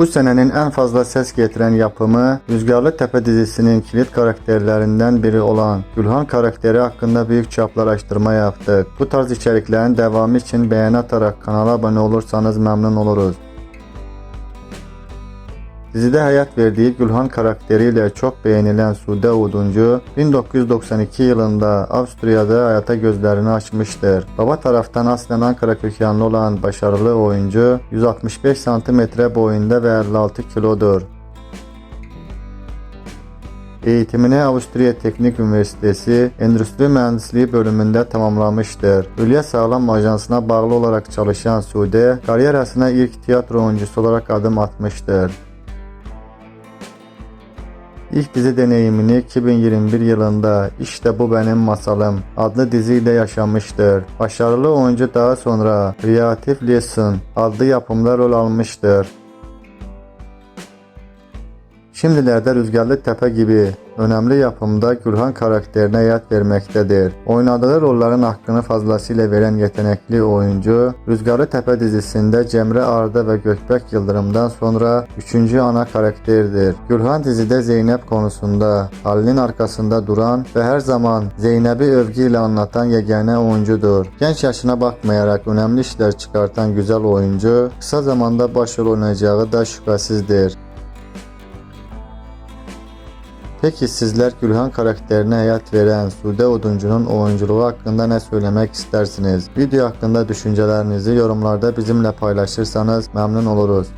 Bu senenin en fazla ses getiren yapımı Rüzgarlı Tepe dizisinin kilit karakterlerinden biri olan Gülhan karakteri hakkında büyük çaplı araştırma yaptık. Bu tarz içeriklerin devamı için beğeni atarak kanala abone olursanız memnun oluruz. Dizide hayat verdiği Gülhan karakteriyle çok beğenilen Sude Uduncu 1992 yılında Avusturya'da hayata gözlerini açmıştır. Baba taraftan aslen Ankara kökenli olan başarılı oyuncu 165 cm boyunda ve 56 kilodur. Eğitimini Avusturya Teknik Üniversitesi Endüstri Mühendisliği bölümünde tamamlamıştır. Hülya Sağlam Ajansı'na bağlı olarak çalışan Sude, kariyerasına ilk tiyatro oyuncusu olarak adım atmıştır. İlk dizi deneyimini 2021 yılında İşte Bu Benim Masalım adlı diziyle yaşamıştır. Başarılı oyuncu daha sonra Creative Lesson adlı yapımda rol almıştır. Şimdilerde Rüzgarlı Tepe gibi önemli yapımda Gülhan karakterine hayat vermektedir. Oynadığı rollerin hakkını fazlasıyla veren yetenekli oyuncu, Rüzgarlı Tepe dizisinde Cemre Arda ve Gökbek Yıldırım'dan sonra üçüncü ana karakterdir. Gülhan dizide Zeynep konusunda Halil'in arkasında duran ve her zaman Zeynep'i övgüyle anlatan yegane oyuncudur. Genç yaşına bakmayarak önemli işler çıkartan güzel oyuncu, kısa zamanda başrol oynayacağı da şüphesizdir. Peki sizler Gülhan karakterine hayat veren Sude Oduncu'nun oyunculuğu hakkında ne söylemek istersiniz? Video hakkında düşüncelerinizi yorumlarda bizimle paylaşırsanız memnun oluruz.